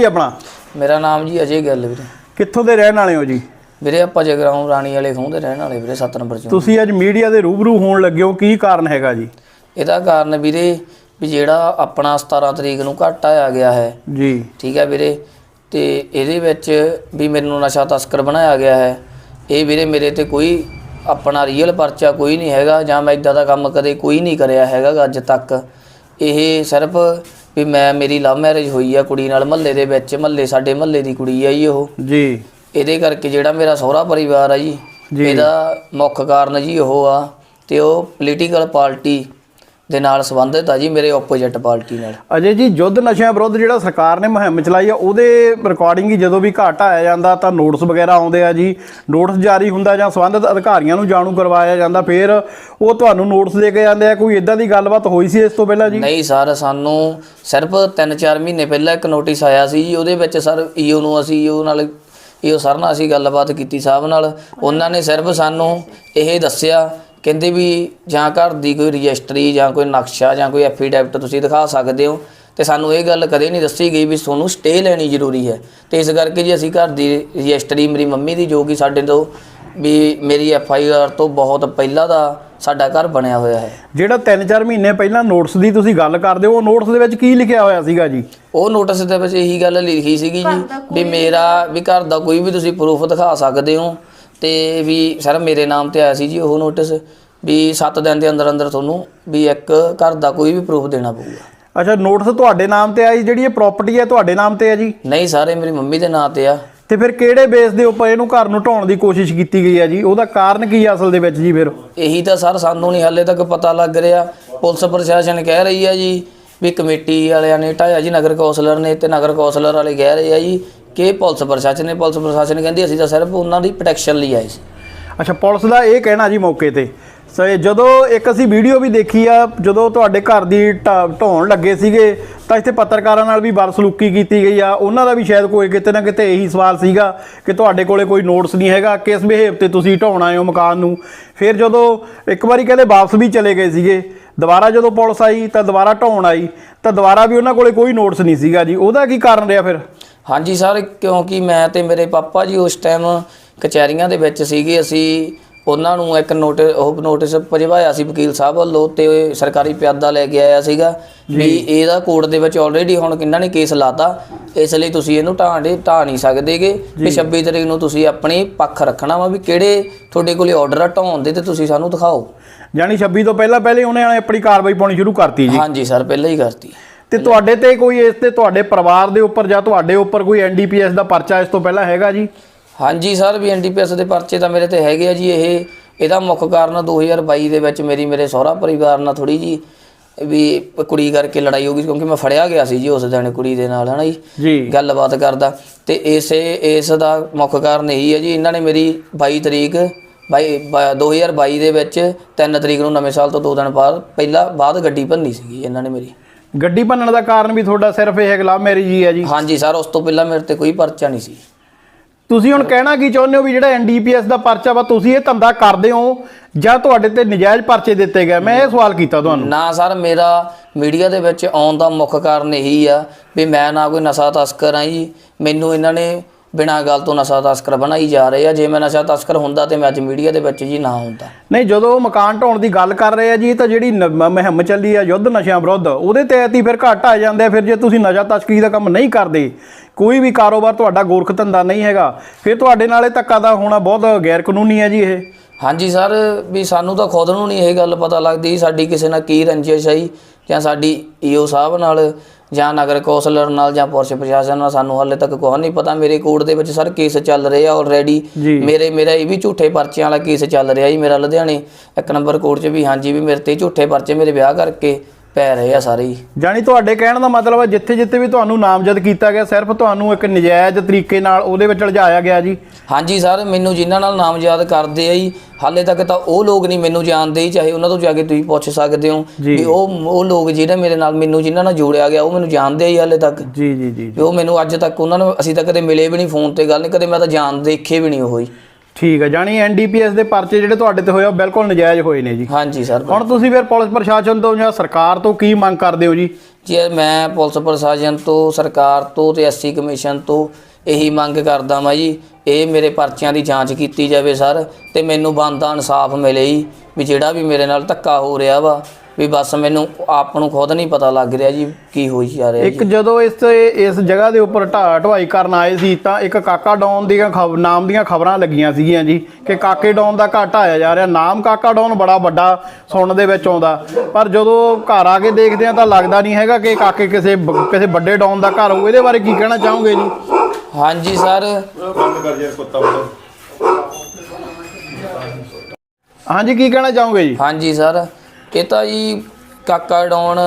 ਜੀ ਆਪਣਾ? ਮੇਰਾ ਨਾਮ ਜੀ ਅਜੇ ਗਿੱਲ ਵੀਰੇ। ਕਿੱਥੋਂ ਦੇ ਰਹਿਣ ਵਾਲੇ ਹੋ ਜੀ? ਵੀਰੇ ਆਪਾਂ ਜਗਰਾਉਂ ਰਾਣੀ ਵਾਲੇ ਖੂਹ ਦੇ ਰਹਿਣ ਵਾਲੇ ਵੀਰੇ 7 ਨੰਬਰ ਚੋਂ ਤੁਸੀਂ ਅੱਜ ਮੀਡੀਆ ਦੇ ਰੂਬਰੂ ਹੋਣ ਲੱਗੇ ਹੋ ਕੀ ਕਾਰਨ ਹੈਗਾ ਜੀ? ਇਹਦਾ ਕਾਰਨ ਵੀਰੇ ਵੀ ਜਿਹੜਾ ਆਪਣਾ 17 ਤਰੀਕ ਨੂੰ ਘੱਟ ਆਇਆ ਗਿਆ ਹੈ। ਜੀ। ਠੀਕ ਹੈ ਵੀਰੇ ਤੇ ਇਹਦੇ ਵਿੱਚ ਵੀ ਮੈਨੂੰ ਨਸ਼ਾ ਤਸਕਰ ਬਣਾਇਆ ਗਿਆ ਹੈ। ਇਹ ਵੀਰੇ ਮੇਰੇ ਤੇ ਕੋਈ ਆਪਣਾ ਰੀਅਲ ਪਰਚਾ ਕੋਈ ਨਹੀਂ ਹੈਗਾ ਜਾਂ ਮੈਂ ਇਦਾਂ ਦਾ ਕੰਮ ਕਦੇ ਕੋਈ ਨਹੀਂ ਕਰਿਆ ਹੈਗਾ ਅੱਜ ਤੱਕ। ਇਹ ਸਿਰਫ ਵੀ ਮੈਂ ਮੇਰੀ ਲਵ ਮੈਰਿਜ ਹੋਈ ਆ ਕੁੜੀ ਨਾਲ ਮਹੱਲੇ ਦੇ ਵਿੱਚ ਮਹੱਲੇ ਸਾਡੇ ਮਹੱਲੇ ਦੀ ਕੁੜੀ ਆ ਜੀ ਉਹ ਜੀ ਇਹਦੇ ਕਰਕੇ ਜਿਹੜਾ ਮੇਰਾ ਸਹੁਰਾ ਪਰਿਵਾਰ ਆ ਜੀ ਜੀ। ਇਹਦਾ ਮੁੱਖ ਕਾਰਨ ਜੀ ਉਹ ਆ ਤੇ ਉਹ ਪੋਲੀਟੀਕਲ ਪਾਰਟੀ ਦੇ ਨਾਲ ਸੰਬੰਧਿਤ ਆ ਜੀ ਮੇਰੇ ਆਪੋਜੀਟ ਪਾਰਟੀ ਨਾਲ। ਅਜੇ ਜੀ ਯੁੱਧ ਨਸ਼ਿਆਂ ਵਿਰੁੱਧ ਜਿਹੜਾ ਸਰਕਾਰ ਨੇ ਮੁਹਿੰਮ ਚਲਾਈ ਆ ਉਹਦੇ ਰਿਕਾਰਡਿੰਗ ਹੀ ਜਦੋਂ ਵੀ ਘਾਟਾ ਆਇਆ ਜਾਂਦਾ ਤਾਂ ਨੋਟਿਸ ਵਗੈਰਾ ਆਉਂਦੇ ਆ ਜੀ। ਨੋਟਿਸ ਜਾਰੀ ਹੁੰਦਾ ਜਾਂ ਸੰਬੰਧਿਤ ਅਧਿਕਾਰੀਆਂ ਨੂੰ ਜਾਣੂ ਕਰਵਾਇਆ ਜਾਂਦਾ ਫਿਰ ਉਹ ਤੁਹਾਨੂੰ ਨੋਟਿਸ ਦੇ ਕੇ ਜਾਂਦੇ ਆ। ਕੋਈ ਇਦਾਂ ਦੀ ਗੱਲਬਾਤ ਹੋਈ ਸੀ ਇਸ ਤੋਂ ਪਹਿਲਾਂ ਜੀ? ਨਹੀਂ ਸਰ ਸਾਨੂੰ ਸਿਰਫ 3-4 ਮਹੀਨੇ ਪਹਿਲਾਂ ਇੱਕ ਨੋਟਿਸ ਆਇਆ ਸੀ ਜੀ। ਉਹਦੇ ਵਿੱਚ ਸਰ ਈਓ ਨੂੰ ਅਸੀਂ ਈਓ ਨਾਲ ਈਓ ਸਰ ਨਾਲ ਅਸੀਂ ਗੱਲਬਾਤ ਕੀਤੀ ਸਾਹਿਬ ਨਾਲ। ਉਹਨਾਂ ਨੇ ਸਿਰਫ ਸਾਨੂੰ ਇਹ ਦੱਸਿਆ ਕਹਿੰਦੇ ਵੀ ਜਾਂ ਘਰ ਦੀ ਕੋਈ ਰਜਿਸਟਰੀ ਜਾਂ ਕੋਈ ਨਕਸ਼ਾ ਜਾਂ ਕੋਈ ਐਫੀਡੈਵਿਟ ਤੁਸੀਂ ਦਿਖਾ ਸਕਦੇ ਹੋ ਤੇ ਸਾਨੂੰ ਇਹ ਗੱਲ ਕਦੇ ਨਹੀਂ ਦੱਸੀ ਗਈ ਵੀ ਤੁਹਾਨੂੰ ਸਟੇ ਲੈਣੀ ਜ਼ਰੂਰੀ ਹੈ। ਤੇ ਇਸ ਕਰਕੇ ਜੀ ਅਸੀਂ ਘਰ ਦੀ ਰਜਿਸਟਰੀ ਮੇਰੀ ਮੰਮੀ ਦੀ ਜੋ ਕਿ ਸਾਡੇ ਤੋਂ ਵੀ ਮੇਰੀ ਐਫ ਆਈ ਆਰ ਤੋਂ ਬਹੁਤ ਪਹਿਲਾਂ ਦਾ ਸਾਡਾ ਘਰ ਬਣਿਆ ਹੋਇਆ ਹੈ। ਜਿਹੜਾ 3-4 ਮਹੀਨੇ ਪਹਿਲਾਂ ਨੋਟਿਸ ਦੀ ਤੁਸੀਂ ਗੱਲ ਕਰਦੇ ਹੋ ਉਹ ਨੋਟਿਸ ਦੇ ਵਿੱਚ ਕੀ ਲਿਖਿਆ ਹੋਇਆ ਸੀਗਾ ਜੀ? ਉਹ ਨੋਟਿਸ ਦੇ ਵਿੱਚ ਇਹੀ ਗੱਲ ਲਿਖੀ ਸੀਗੀ ਜੀ ਵੀ ਮੇਰਾ ਵੀ ਘਰ ਦਾ ਕੋਈ ਵੀ ਤੁਸੀਂ ਪ੍ਰੂਫ ਦਿਖਾ ਸਕਦੇ ਹੋ। ਤੇ ਵੀ ਸਰ ਮੇਰੇ ਨਾਮ ਤੇ ਆਇਆ ਸੀ ਜੀ ਉਹ ਨੋਟਿਸ ਵੀ 7 ਦਿਨ ਦੇ ਅੰਦਰ ਅੰਦਰ ਤੁਹਾਨੂੰ ਵੀ ਇੱਕ ਘਰ ਦਾ ਕੋਈ ਵੀ ਪ੍ਰੂਫ ਦੇਣਾ ਪਊਗਾ। ਅੱਛਾ ਨੋਟਿਸ ਤੁਹਾਡੇ ਨਾਮ ਤੇ ਆਈ ਜਿਹੜੀ ਇਹ ਪ੍ਰਾਪਰਟੀ ਹੈ ਤੁਹਾਡੇ ਨਾਮ ਤੇ ਹੈ ਜੀ? ਨਹੀਂ ਸਾਰੇ ਮੇਰੀ ਮੰਮੀ ਦੇ ਨਾਂ ਤੇ ਆ। ਤੇ ਫਿਰ ਕਿਹੜੇ ਬੇਸ ਦੇ ਉੱਪਰ ਇਹਨੂੰ ਘਰ ਨੂੰ ਢਾਉਣ ਦੀ ਕੋਸ਼ਿਸ਼ ਕੀਤੀ ਗਈ ਹੈ ਜੀ? ਉਹਦਾ ਕਾਰਨ ਕੀ ਹੈ ਅਸਲ ਦੇ ਵਿੱਚ ਜੀ ਫਿਰ? ਇਹੀ ਤਾਂ ਸਰ ਸਾਨੂੰ ਨਹੀਂ ਹਾਲੇ ਤੱਕ ਪਤਾ ਲੱਗ ਰਿਹਾ। ਪੁਲਿਸ ਪ੍ਰਸ਼ਾਸਨ ਕਹਿ ਰਹੀ ਆ ਜੀ ਵੀ ਕਮੇਟੀ ਵਾਲਿਆਂ ਨੇ ਢਾਇਆ ਜੀ, ਨਗਰ ਕੌਂਸਲਰ ਨੇ ਤੇ ਨਗਰ ਕੌਂਸਲਰ ਵਾਲੇ ਕਹਿ ਰਹੇ ਆ ਜੀ ਕਿ ਪੁਲਿਸ ਪ੍ਰਸ਼ਾਸਨ ਨੇ, ਪੁਲਿਸ ਪ੍ਰਸ਼ਾਸਨ ਕਹਿੰਦੀ ਅਸੀਂ ਤਾਂ ਸਿਰਫ ਉਹਨਾਂ ਦੀ ਪ੍ਰੋਟੈਕਸ਼ਨ ਲਈ ਆਏ ਸੀ। ਅੱਛਾ, ਪੁਲਿਸ ਦਾ ਇਹ ਕਹਿਣਾ ਜੀ ਮੌਕੇ ਤੇ। ਸੋ ਜਦੋਂ ਇੱਕ ਅਸੀਂ ਵੀਡੀਓ ਵੀ ਦੇਖੀ ਆ, ਜਦੋਂ ਤੁਹਾਡੇ ਘਰ ਦੀ ਢਾ- ਢਾਉਣ ਲੱਗੇ ਸੀਗੇ, ਤਾਂ ਇੱਥੇ ਪੱਤਰਕਾਰਾਂ ਨਾਲ ਵੀ ਬਦਸਲੂਕੀ ਕੀਤੀ ਗਈ ਆ। ਉਹਨਾਂ ਦਾ ਵੀ ਸ਼ਾਇਦ ਕੋਈ ਕਿਤੇ ਨਾ ਕਿਤੇ ਇਹੀ ਸਵਾਲ ਸੀਗਾ ਕਿ ਤੁਹਾਡੇ ਕੋਲੇ ਕੋਈ ਨੋਟਸ ਨਹੀਂ ਹੈਗਾ, ਕਿਸ ਬਿਹੇਵ ਤੇ ਤੁਸੀਂ ਢਾਉਣ ਆਏ ਹੋ ਮਕਾਨ ਨੂੰ। ਫਿਰ ਜਦੋਂ ਇੱਕ ਵਾਰੀ ਕਹਿੰਦੇ ਵਾਪਸ ਵੀ ਚਲੇ ਗਏ ਸੀਗੇ ਦੁਬਾਰਾ ਜਦੋਂ ਪੁਲਿਸ ਆਈ ਤਾਂ ਦੁਬਾਰਾ ਢਾਉਣ ਆਈ ਤਾਂ ਦੁਬਾਰਾ ਵੀ ਉਹਨਾਂ ਕੋਲੇ ਕੋਈ ਨੋਟਿਸ ਨਹੀਂ ਸੀਗਾ ਜੀ। ਉਹਦਾ ਕੀ ਕਾਰਨ ਰਿਹਾ ਫਿਰ? ਹਾਂਜੀ ਸਰ ਕਿਉਂਕਿ ਮੈਂ ਤੇ ਮੇਰੇ ਪਾਪਾ ਜੀ ਉਸ ਟਾਈਮ ਕਚਹਿਰੀਆਂ ਦੇ ਵਿੱਚ ਸੀਗੇ। ਅਸੀਂ ਉਹਨਾਂ ਨੂੰ ਇੱਕ ਨੋਟਿਸ ਉਹ ਨੋਟਿਸ ਭਜਵਾਇਆ ਸੀ ਵਕੀਲ ਸਾਹਿਬ ਵੱਲੋਂ ਤੇ ਸਰਕਾਰੀ ਪਿਆਦਾ ਲੈ ਕੇ ਆਇਆ ਸੀਗਾ ਵੀ ਇਹਦਾ ਕੋਰਟ ਦੇ ਵਿੱਚ ਆਲਰੇਡੀ ਹੁਣ ਕਿੰਨਾਂ ਨੇ ਕੇਸ ਲਾਤਾ। ਇਸ ਲਈ ਤੁਸੀਂ ਇਹਨੂੰ ਦੇ ਢਾਹ ਨਹੀਂ ਸਕਦੇਗੇ ਵੀ 26 ਤਰੀਕ ਨੂੰ ਤੁਸੀਂ ਆਪਣੀ ਪੱਖ ਰੱਖਣਾ ਵਾ ਵੀ ਕਿਹੜੇ ਤੁਹਾਡੇ ਕੋਲੇ ਆਰਡਰ ਆ ਢਾਉਣ ਦੇ ਤੇ ਤੁਸੀਂ ਸਾਨੂੰ ਦਿਖਾਓ। ਯਾਨੀ 26 ਤੋਂ ਪਹਿਲਾਂ ਪਹਿਲੇ ਉਹਨੇ ਆਪਣੀ ਕਾਰਵਾਈ ਪਾਉਣੀ ਸ਼ੁਰੂ ਕਰਤੀ ਜੀ। ਹਾਂਜੀ ਸਰ ਪਹਿਲਾਂ ਹੀ ਕਰਤੀ। ਤੇ ਤੁਹਾਡੇ ਤੇ ਕੋਈ ਇਸ ਤੇ ਤੁਹਾਡੇ ਪਰਿਵਾਰ ਦੇ ਉੱਪਰ ਜਾਂ ਤੁਹਾਡੇ ਉੱਪਰ ਕੋਈ ਐਨਡੀਪੀਐਸ ਦਾ ਪਰਚਾ ਇਸ ਤੋਂ ਪਹਿਲਾਂ ਹੈਗਾ ਜੀ? ਹਾਂਜੀ ਸਰ ਵੀ ਐਨਡੀਪੀਐਸ ਦੇ ਪਰਚੇ ਤਾਂ ਮੇਰੇ ਤੇ ਹੈਗੇ ਆ ਜੀ ਇਹ ਇਹਦਾ ਮੁੱਖ ਕਾਰਨ 2022 ਦੇ ਵਿੱਚ ਮੇਰੀ ਮੇਰੇ ਸਹੁਰਾ ਪਰਿਵਾਰ ਨਾਲ ਥੋੜੀ ਜੀ ਵੀ ਕੁੜੀ ਕਰਕੇ ਲੜਾਈ ਹੋ ਗਈ ਕਿਉਂਕਿ ਮੈਂ ਫੜਿਆ ਗਿਆ ਸੀ ਜੀ ਉਸ ਦਿਨ ਕੁੜੀ ਦੇ ਨਾਲ ਹਨਾ ਜੀ? ਜੀ। ਗੱਲਬਾਤ ਕਰਦਾ। ਤੇ ਇਸੇ ਇਸ ਦਾ ਮੁੱਖ ਕਾਰਨ ਇਹੀ ਹੈ ਜੀ ਇਹਨਾਂ ਨੇ ਮੇਰੀ 22 ਤਰੀਕ ਬਾਈ ਬ- 2022 ਦੇ ਵਿੱਚ 3 ਤਰੀਕ ਨੂੰ ਨਵੇਂ ਸਾਲ ਤੋਂ ਦੋ ਦਿਨ ਬਾਅਦ ਪਹਿਲਾਂ ਬਾਅਦ ਗੱਡੀ ਭੰਨੀ ਸੀਗੀ ਇਹਨਾਂ ਨੇ ਮੇਰੀ। ਗੱਡੀ ਭੰਨਣ ਦਾ ਕਾਰਨ ਵੀ ਤੁਹਾਡਾ ਸਿਰਫ ਇਹ ਗੁਲਾਮ ਮੈਰਿਜ ਹੀ ਹੈ ਜੀ। ਹਾਂਜੀ ਸਰ ਉਸ ਤੋਂ ਪਹਿਲਾਂ ਮੇਰੇ ਤੇ ਕੋਈ ਪਰਚਾ ਨਹੀਂ ਸੀ। ਤੁਸੀਂ ਹੁਣ ਕਹਿਣਾ ਕੀ ਚਾਹੁੰਦੇ ਹੋ ਵੀ ਜਿਹੜਾ ਐਨਡੀਪੀਐਸ ਦਾ ਪਰਚਾ ਵਾ ਤੁਸੀਂ ਇਹ ਧੰਦਾ ਕਰਦੇ ਹੋ ਜਾਂ ਤੁਹਾਡੇ ਤੇ ਨਜਾਇਜ਼ ਪਰਚੇ ਦਿੱਤੇ ਗਏ? ਮੈਂ ਇਹ ਸਵਾਲ ਕੀਤਾ ਤੁਹਾਨੂੰ। ਨਾ ਸਰ ਮੇਰਾ ਮੀਡੀਆ ਦੇ ਵਿੱਚ ਆਉਣ ਦਾ ਮੁੱਖ ਕਾਰਨ ਇਹੀ ਆ ਵੀ ਮੈਂ ਨਾ ਕੋਈ ਨਸ਼ਾ ਤਸਕਰ ਆ ਜੀ। ਮੈਨੂੰ ਇਹਨਾਂ ਨੇ ਬਿਨਾਂ ਗੱਲ ਤੋਂ ਨਸ਼ਾ ਤਸਕਰ ਬਣਾਈ ਜਾ ਰਹੇ ਆ। ਜੇ ਮੈਂ ਨਸ਼ਾ ਤਸਕਰ ਹੁੰਦਾ ਤੇ ਮੈਂ ਅੱਜ ਮੀਡੀਆ ਦੇ ਵਿੱਚ ਜੀ ਨਾ ਹੁੰਦਾ। ਨਹੀਂ ਜਦੋਂ ਉਹ ਮਕਾਨ ਢਾਉਣ ਦੀ ਗੱਲ ਕਰ ਰਹੇ ਆ ਜੀ ਤਾਂ ਜਿਹੜੀ ਨ- ਮ- ਮੁਹਿੰਮ ਚੱਲੀ ਆ ਯੁੱਧ ਨਸ਼ਿਆਂ ਵਿਰੁੱਧ ਉਹਦੇ ਤਹਿਤ ਹੀ ਫਿਰ ਘੱਟ ਆ ਜਾਂਦੇ ਆ ਫਿਰ ਜੇ ਤੁਸੀਂ ਨਸ਼ਾ ਤਸਕਰੀ ਦਾ ਕੰਮ ਨਹੀਂ ਕਰਦੇ ਕੋਈ ਵੀ ਕਾਰੋਬਾਰ ਤੁਹਾਡਾ ਗੋਰਖ ਧੰਦਾ ਨਹੀਂ ਹੈਗਾ ਫਿਰ ਤੁਹਾਡੇ ਨਾਲ ਧੱਕਾ ਦਾ ਹੋਣਾ ਬਹੁਤ ਗੈਰ ਕਾਨੂੰਨੀ ਹੈ ਜੀ ਇਹ। ਹਾਂਜੀ ਸਰ ਵੀ ਸਾਨੂੰ ਤਾਂ ਖੁਦ ਨੂੰ ਨਹੀਂ ਇਹ ਗੱਲ ਪਤਾ ਲੱਗਦੀ ਸਾਡੀ ਕਿਸੇ ਨਾਲ ਕੀ ਰੰਜਿਸ਼ ਆਈ ਜਾਂ ਸਾਡੀ ਈਓ ਸਾਹਿਬ ਨਾਲ ਜਾਂ ਨਗਰ ਕੌਂਸਲਰ ਨਾਲ ਜਾਂ ਪੁਲਿਸ ਪ੍ਰਸ਼ਾਸਨ ਨਾਲ ਸਾਨੂੰ ਹਾਲੇ ਤੱਕ ਕੁਝ ਨਹੀਂ ਪਤਾ। ਮੇਰੇ ਕੋਰਟ ਦੇ ਵਿੱਚ ਸਰ ਕੇਸ ਚੱਲ ਰਹੇ ਆ ਆਲਰੇਡੀ। ਮੇਰੇ ਮੇਰਾ ਇਹ ਵੀ ਝੂਠੇ ਪਰਚਿਆਂ ਵਾਲਾ ਕੇਸ ਚੱਲ ਰਿਹਾ ਜੀ ਮੇਰਾ ਲੁਧਿਆਣੇ। ਇੱਕ ਨੰਬਰ ਕੋਰਟ 'ਚ ਵੀ ਹਾਂਜੀ ਵੀ ਮੇਰੇ ਤੇ ਝੂਠੇ ਪਰਚੇ ਮੇਰੇ ਵਿਆਹ ਕਰਕੇ ਪੈ ਰਹੇ ਆ ਸਾਰੇ ਹੀ। ਜਾਣੀ ਤੁਹਾਡੇ ਕਹਿਣ ਦਾ ਮਤਲਬ ਹੈ ਜਿੱਥੇ ਜਿੱਥੇ ਵੀ ਤੁਹਾਨੂੰ ਨਾਮਜ਼ਦ ਕੀਤਾ ਗਿਆ ਸਿਰਫ ਤੁਹਾਨੂੰ ਇੱਕ ਨਜਾਇਜ਼ ਤਰੀਕੇ ਨਾਲ ਉਹਦੇ ਵਿੱਚ ਲਜਾਇਆ ਗਿਆ ਜੀ। ਹਾਂਜੀ ਸਰ ਮੈਨੂੰ ਜਿਨ੍ਹਾਂ ਨਾਲ ਨਾਮਜ਼ਦ ਕਰਦੇ ਆ ਜੀ ਹਾਲੇ ਤੱਕ ਤਾਂ ਉਹ ਲੋਕ ਨਹੀਂ ਮੈਨੂੰ ਜਾਣਦੇ ਹੀ ਚਾਹੇ ਉਹਨਾਂ ਤੋਂ ਜਾ ਕੇ ਤੁਸੀਂ ਪੁੱਛ ਸਕਦੇ ਹੋ ਜੀ। ਵੀ ਉਹ ਉਹ ਲੋਕ ਜਿਹੜੇ ਮੇਰੇ ਨਾਲ ਮੈਨੂੰ ਜਿਨ੍ਹਾਂ ਨਾਲ ਜੋੜਿਆ ਗਿਆ ਉਹ ਮੈਨੂੰ ਜਾਣਦੇ ਹੀ ਹਾਲੇ ਤੱਕ। ਜੀ ਜੀ ਜੀ ਵੀ ਉਹ ਮੈਨੂੰ ਅੱਜ ਤੱਕ ਉਹਨਾਂ ਨੂੰ ਅਸੀਂ ਤਾਂ ਕਦੇ ਮਿਲੇ ਵੀ ਨਹੀਂ ਫੋਨ ਤੇ ਗੱਲ ਨਹੀਂ ਕਦੇ ਮੈਂ ਤਾਂ ਜਾਣ ਦੇਖੇ ਵੀ ਨਹੀਂ ਉਹ ਹੀ ਠੀਕ ਹੈ ਜਾਣੀ ਐਨਡੀਪੀਐਸ ਦੇ ਪਰਚੇ ਜਿਹੜੇ ਤੁਹਾਡੇ ਤੇ ਹੋਏ ਆ ਬਿਲਕੁਲ ਨਜਾਇਜ਼ ਹੋਏ ਨੇ ਜੀ। ਹਾਂਜੀ ਸਰ ਹੁਣ ਤੁਸੀਂ ਫਿਰ ਪੁਲਿਸ ਪ੍ਰਸ਼ਾਸਨ ਤੋਂ ਜਾਂ ਸਰਕਾਰ ਤੋਂ ਕੀ ਮੰਗ ਕਰਦੇ ਹੋ ਜੀ? ਜੀ ਮੈਂ ਪੁਲਿਸ ਪ੍ਰਸ਼ਾਸਨ ਤੋਂ ਸਰਕਾਰ ਤੋਂ ਤੇ ਐਸਸੀ ਕਮਿਸ਼ਨ ਤੋਂ ਇਹੀ ਮੰਗ ਕਰਦਾ ਮੈਂ ਜੀ। ਇਹ ਮੇਰੇ ਪਰਚਿਆਂ ਦੀ ਜਾਂਚ ਕੀਤੀ ਜਾਵੇ ਸਰ ਤੇ ਮੈਨੂੰ ਬਣਦਾ ਇਨਸਾਫ ਮਿਲੇ ਜੀ ਵੀ ਜਿਹੜਾ ਵੀ ਮੇਰੇ ਨਾਲ ਧੱਕਾ ਹੋ ਰਿਹਾ ਵਾ ਵੀ ਬਸ ਮੈਨੂੰ ਆਪ ਨੂੰ ਖੁਦ ਨਹੀਂ ਪਤਾ ਲੱਗ ਰਿਹਾ ਜੀ ਕੀ ਹੋਈ ਜਾ ਰਿਹਾ ਇੱਕ ਜੀ। ਜਦੋਂ ਇਸ ਇਸ ਜਗ੍ਹਾ ਦੇ ਉੱਪਰ ਢਾ ਢਵਾਈ ਕਰਨ ਆਏ ਸੀ ਤਾਂ ਇੱਕ ਕਾਕਾ ਡੌਨ ਦੀਆਂ ਖਬ- ਨਾਮ ਦੀਆਂ ਖਬਰਾਂ ਲੱਗੀਆਂ ਸੀਗੀਆਂ ਜੀ ਕਿ ਕਾਕੇ ਡੌਨ ਦਾ ਘਰ ਢਾਇਆ ਜਾ ਰਿਹਾ। ਨਾਮ ਕਾਕਾ ਡੌਨ ਬੜਾ ਵੱਡਾ ਸੁਣਨ ਦੇ ਵਿੱਚ ਆਉਂਦਾ। ਪਰ ਜਦੋਂ ਘਰ ਆ ਕੇ ਦੇਖਦੇ ਆ ਤਾਂ ਲੱਗਦਾ ਨਹੀਂ ਹੈਗਾ ਕਿ ਕਾਕੇ ਕਿਸੇ ਬ- ਕਿਸੇ ਵੱਡੇ ਡੌਨ ਦਾ ਘਰ ਹੋਊ। ਇਹਦੇ ਬਾਰੇ ਕੀ ਕਹਿਣਾ ਚਾਹੋਗੇ ਜੀ? ਹਾਂਜੀ ਸਰ। ਹਾਂਜੀ ਕੀ ਕਹਿਣਾ ਚਾਹੋਗੇ ਜੀ? ਹਾਂਜੀ ਸਰ। ਇਹ ਤਾਂ ਜੀ ਕਾਕਾ ਡਾਉਣ,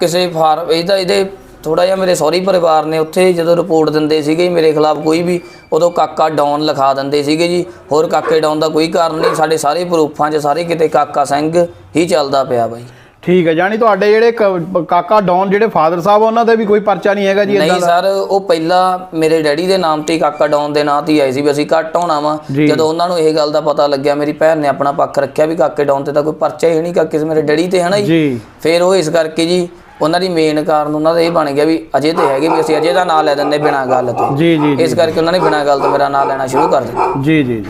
ਕਿਸੇ ਫਾਰਮ ਇਹਦਾ ਇਹਦੇ ਥੋੜਾ ਜਿਹਾ ਮੇਰੇ ਸਹੁਰੀ ਪਰਿਵਾਰ ਨੇ ਉੱਥੇ ਜਦੋਂ ਰਿਪੋਰਟ ਦਿੰਦੇ ਸੀਗੇ ਮੇਰੇ ਖਿਲਾਫ ਕੋਈ ਵੀ, ਉਦੋਂ ਕਾਕਾ ਡਾਉਨ ਲਿਖਾ ਦਿੰਦੇ ਸੀਗੇ ਜੀ। ਹੋਰ ਕਾਕੇ ਡਾਉਨ ਦਾ ਕੋਈ ਕਾਰਨ ਨਹੀਂ, ਸਾਡੇ ਸਾਰੇ ਪ੍ਰੂਫਾਂ 'ਚ ਸਾਰੇ ਕਿਤੇ ਕਾਕਾ ਸਿੰਘ ਹੀ ਚੱਲਦਾ ਪਿਆ ਬਾਈ। ਠੀਕ ਹੈ ਜਾਣੀ ਤੁਹਾਡੇ ਜਿਹੜੇ ਕ- ਕਾਕਾ ਡੌਨ ਜਿਹੜੇ ਫਾਦਰ ਸਾਹਿਬ ਉਹਨਾਂ ਦੇ ਵੀ ਕੋਈ ਪਰਚਾ ਨਹੀਂ ਹੈਗਾ ਜੀ ਇਦਾਂ ਨਹੀਂ ਸਰ ਉਹ ਪਹਿਲਾਂ ਮੇਰੇ ਡੈਡੀ ਦੇ ਨਾਮ ਤੇ ਹੀ ਕਾਕਾ ਡਾਉਨ ਦੇ ਨਾਂ ਤੇ ਹੀ ਆਈ ਸੀ ਵੀ ਅਸੀਂ ਘੱਟ ਹੋਣਾ ਵਾ। ਜੀ। ਜਦੋਂ ਉਹਨਾਂ ਨੂੰ ਇਹ ਗੱਲ ਦਾ ਪਤਾ ਲੱਗਿਆ ਮੇਰੀ ਭੈਣ ਨੇ ਆਪਣਾ ਪੱਖ ਰੱਖਿਆ ਵੀ ਕਾਕੇ ਡਾਉਨ ਤੇ ਤਾਂ ਕੋਈ ਪਰਚਾ ਹੀ ਨਹੀਂ ਕਾਕੇ ਮੇਰੇ ਡੈਡੀ ਤੇ ਹਨਾ ਜੀ। ਜੀ। ਫਿਰ ਉਹ ਇਸ ਕਰਕੇ ਜੀ ਉਹਨਾਂ ਦੀ ਮੇਨ ਕਾਰਨ ਉਹਨਾਂ ਦਾ ਇਹ ਬਣ ਗਿਆ ਵੀ ਅਜੇ ਤੇ ਹੈਗੇ ਵੀ ਅਸੀਂ ਅਜੇ ਦਾ ਨਾਂ ਲੈ ਦਿੰਦੇ ਬਿਨਾਂ ਗੱਲ ਤੋਂ। ਜੀ ਜੀ ਜੀ ਇਸ ਕਰਕੇ ਉਹਨਾਂ ਨੇ ਬਿਨਾਂ ਗੱਲ ਤੋਂ ਮੇਰਾ ਨਾਂ ਲੈਣਾ ਸ਼ੁਰੂ ਕਰ ਦਿੱਤਾ। ਜੀ ਜੀ ਜੀ।